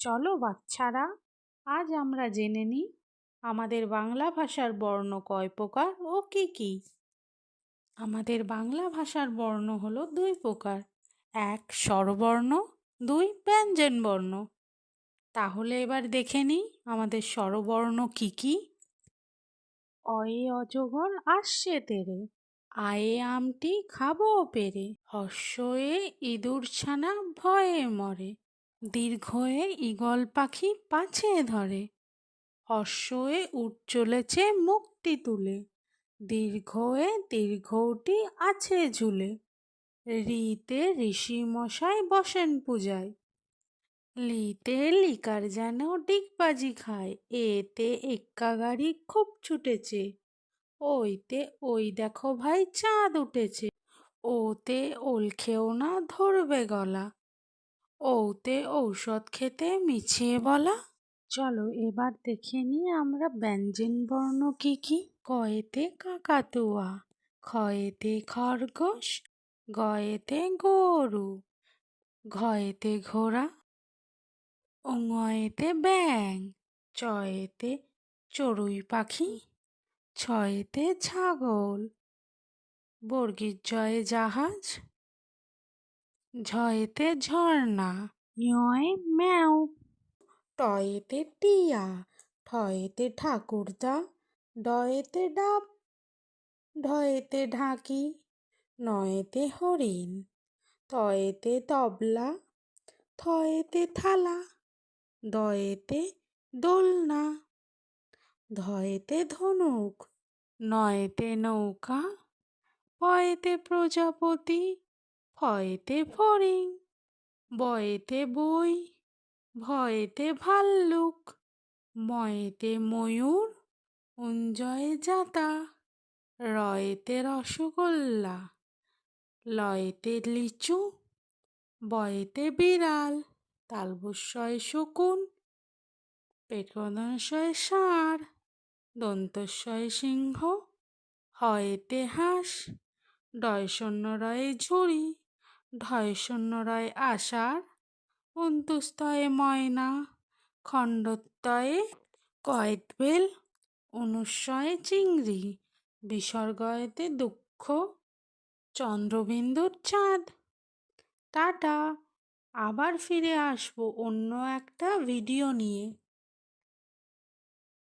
চলো বাচ্চারা, আজ আমরা জেনে নিই আমাদের বাংলা ভাষার বর্ণ কয় প্রকার ও কি কি। আমাদের বাংলা ভাষার বর্ণ হলো দুই প্রকার, এক স্বরবর্ণ, দুই ব্যঞ্জন বর্ণ তাহলে এবার দেখে নিই আমাদের স্বরবর্ণ কি কি। অয়ে অজগর আসছে তেরে, আয়ে আমটি খাব পেরে, হর্ষয়ে ইঁদুর ছানা ভয়ে মরে। দীর্ঘয়ে ঈগল পাখি পাছে ধরে হর্ষয়ে উঠ চলেছে মুক্তি তুলে দীর্ঘ দীর্ঘয়ে দীর্ঘটি আছে ঝুলে, রিতে ঋষি মশাই বসেন পূজায়, লিতে লিকার যেন ডিগবাজি খায়, এতে এক্কা গাড়ি খুব ছুটেছে, ওইতে ওই দেখো ভাই চাঁদ উঠেছে, ওতে ওল খেও না ধরবে গলা ওতে ঔষধ খেতে মিছিয়ে বলা। চলো এবার দেখে নিই আমরা ব্যঞ্জন বর্ণ কি কি। কয়েতে কাকাতুয়া খয়েতে খরগোশ, গয়েতে গরু, ঘয়েতে ঘোড়া ওঙয়েতে ব্যাং চয়েতে চড়ুই পাখি, ছয়েতে ছাগল, বর্গীর জয়ে জাহাজ ঝয়েতে ঝর্ণা ইয় ম্যাও। টয়েতে টিয়া, ঠয়েতে ঠাকুরদা ডয়েতে ডাব, ঢয়েতে ঢাকি, নয়েতে হরিণ, তয়েতে তবলা, থয়েতে থালা, দয়েতে দোলনা, ধয়েতে ধনুক, নয়েতে নৌকা, পয়েতে প্রজাপতি ফয়েতে ফড়িং, বয়েতে বই, ভয়েতে ভাল্লুক, ময়েতে ময়ূর, উঞ্জয়ে জাতা, রয়েতে রসগোল্লা, লয়েতে লিচু, বয়েতে বিড়াল তালবস্যয় শকুন পেটকদনশয় ষাঁড়, দন্তস্বয় সিংহ, হয়েতে হাঁস ডয় রয়ে ঝুড়ি ঢয় শূন্য রয়ে আষাঢ় অন্তুস্তয়ে ময়না খণ্ডত্বয়ে কয়েতবেল অনুস্বয়ে চিংড়ি, বিসর্গয়েতে দুঃখ, চন্দ্রবিন্দুর চাঁদ। টাটা, আবার ফিরে আসব অন্য একটা ভিডিও নিয়ে।